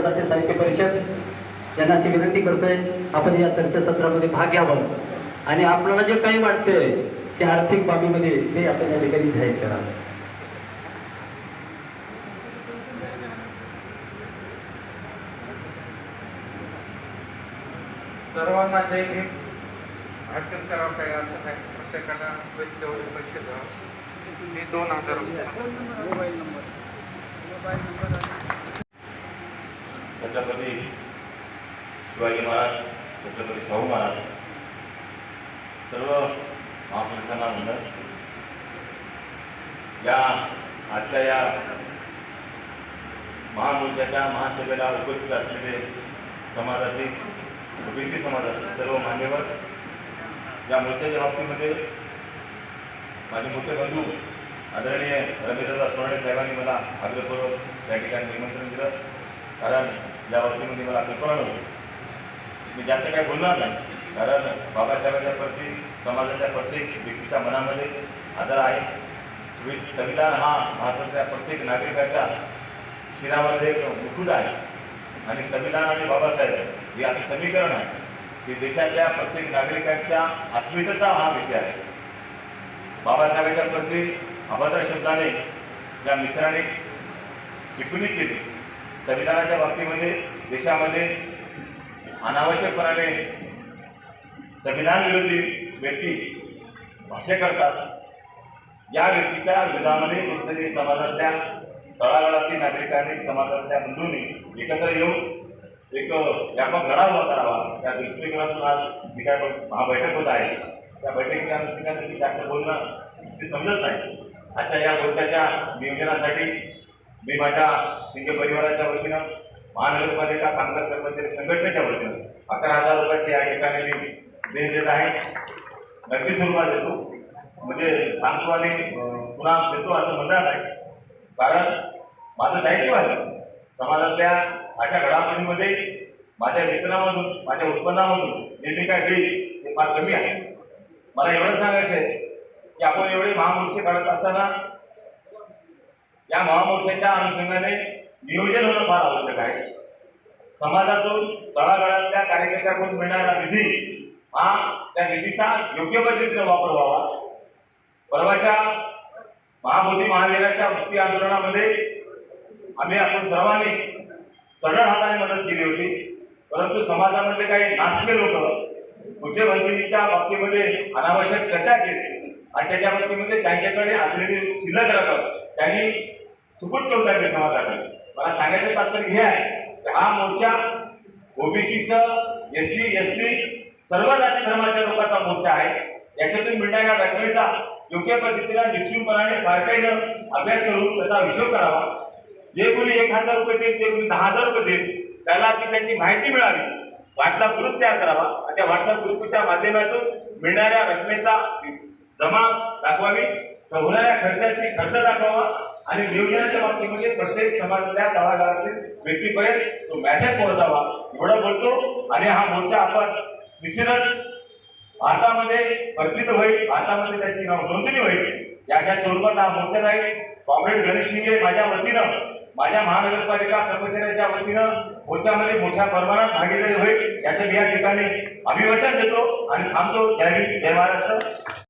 मराठी साहित्य परिषद यांना अशी विनंती करतोय आपण या चर्चासत्रामध्ये भाग घ्यावा. आणि आपल्याला जे काही वाटतंय त्या आर्थिक बाबीमध्ये ते आपण या ठिकाणी जाहीर करा. सर्वांना जय भीम भाषण करावं काय असं नाही प्रत्येकाला पैसे पैसे द्यावं मी दोन हजार रुपये. छत्रपती शिवाजी महाराज छत्रपती शाहू महाराज सर्व महापुरुषांना म्हणत या आजच्या या महामोर्चाच्या महासभेला उपस्थित असलेले समाजातील ओबीसी समाजातील सर्व मान्यवर या मोर्चाच्या बाबतीमध्ये माझे मोठे बंधू आदरणीय रमेशदादा स्वर्णे साहेबांनी मला आग्रहपूर्वक या ठिकाणी निमंत्रण दिलं. कारण या बाबतीमध्ये मला कल्पना नव्हती. मी जास्त काही बोलणार नाही. कारण बाबासाहेबांच्या प्रत्येक समाजाच्या प्रत्येक व्यक्तीच्या मनामध्ये आदर आहे. संविधान हा भारतातल्या प्रत्येक नागरिकाच्या शिरामध्ये एक मुकुट आहे. आणि संविधान आणि बाबासाहेब हे असं समीकरण आहे की देशातल्या प्रत्येक नागरिकांच्या अस्मितेचा हा विषय आहे. बाबासाहेबांच्या प्रती अभद्र शब्दाने या मिश्राने टिप्पणी केली. संविधानाच्या बाबतीमध्ये देशामध्ये अनावश्यकपणाने संविधान विरोधी व्यक्ती भाष्य करतात. या व्यक्तीच्या विरोधामध्ये कुठेतरी समाजातल्या तळागाळातील नागरिकांनी समाजातल्या बंधूंनी एकत्र येऊन एक व्यापक लढा उभा करावा. या दृष्टिकोनातून आज जी काय हा बैठक होत आहे त्या बैठकीच्या दृष्टिकोनातून जास्त बोलणं ते समजत नाही. अशा या मोर्चाच्या नियोजनासाठी मी माझ्या शिंदे परिवाराच्या वतीनं महानगरपालिका कामगार कर्मचारी संघटनेच्या वतीनं अकरा हजार रुपयाचे या ठिकाणी मी देण देत आहे. नक्की स्वरूपात देतो. म्हणजे सांगतो आणि पुन्हा देतो असं म्हणणार नाही. कारण माझं दायित्व आहे. समाजातल्या अशा घडामोडींमध्ये माझ्या वेतनामधून माझ्या उत्पन्नामधून जे मी काय देईल ते फार कमी आहे. मला एवढं सांगायचं आहे की आपण एवढे महामोर्चे काढत असताना या महामोर्चाच्या अनुषंगाने नियोजन होणं फार आवश्यक आहे. समाजातून तळागाळातल्या कार्यकर्त्याकडून मिळणारा निधी हा त्या निधीचा योग्य पद्धतीने वापर व्हावा. परवाच्या महाबोधी महावीराच्या मुक्ती आंदोलनामध्ये आम्ही आपण सर्वांनी सडळ हाताने मदत केली होती. परंतु समाजामध्ये काही नासके लोक मुख्यमंत्रीच्या बाबतीमध्ये अनावश्यक चर्चा केली आणि त्याच्या बाबतीमध्ये त्यांच्याकडे असलेली शिल्लक रक्कम त्यांनी सुपूट करून टाकली समाजाकडे. मला सांगायचं तात्पर्य हे आहे की हा मोर्चा ओबीसीचं एस सी एस टी सर्व जाती धर्माच्या लोकांचा मोर्चा आहे. याच्यातून मिळणाऱ्या रकमेचा योग्य पद्धतीला निश्चितपणाने बारकाईनं अभ्यास करून त्याचा हिशोब करावा. जे कोणी एक हजार रुपये देईल ते कोणी दहा हजार रुपये देईल त्याला ती त्याची माहिती मिळावी. व्हॉट्सअप ग्रुप तयार करावा. आणि त्या व्हॉट्सअप ग्रुपच्या माध्यमातून मिळणाऱ्या रकमेचा जमा दाखवावी. तर होणाऱ्या खर्चाची खर्च दाखवावा आणि नियोजनाच्या बाबतीमध्ये प्रत्येक समाजातल्या तळागाळातील व्यक्तीपर्यंत तो मॅसेज पोहोचावा. एवढं बोलतो आणि हा मोर्चा आपण निश्चितच भारतामध्ये प्रसिद्ध होईल. भारतामध्ये त्याची नाव नोंदणी होईल. याच्या स्वरूपात हा मोर्चा राहील. कॉम्रेड गणेश शिंगे माझ्या वतीनं माझ्या महानगरपालिका कर्मचाऱ्यांच्या वतीनं मोर्चामध्ये मोठ्या प्रमाणात भागीदारी होईल. याचं मी या ठिकाणी अभिवचन देतो आणि थांबतो. जय देवाराचं जय महाराष्ट्र.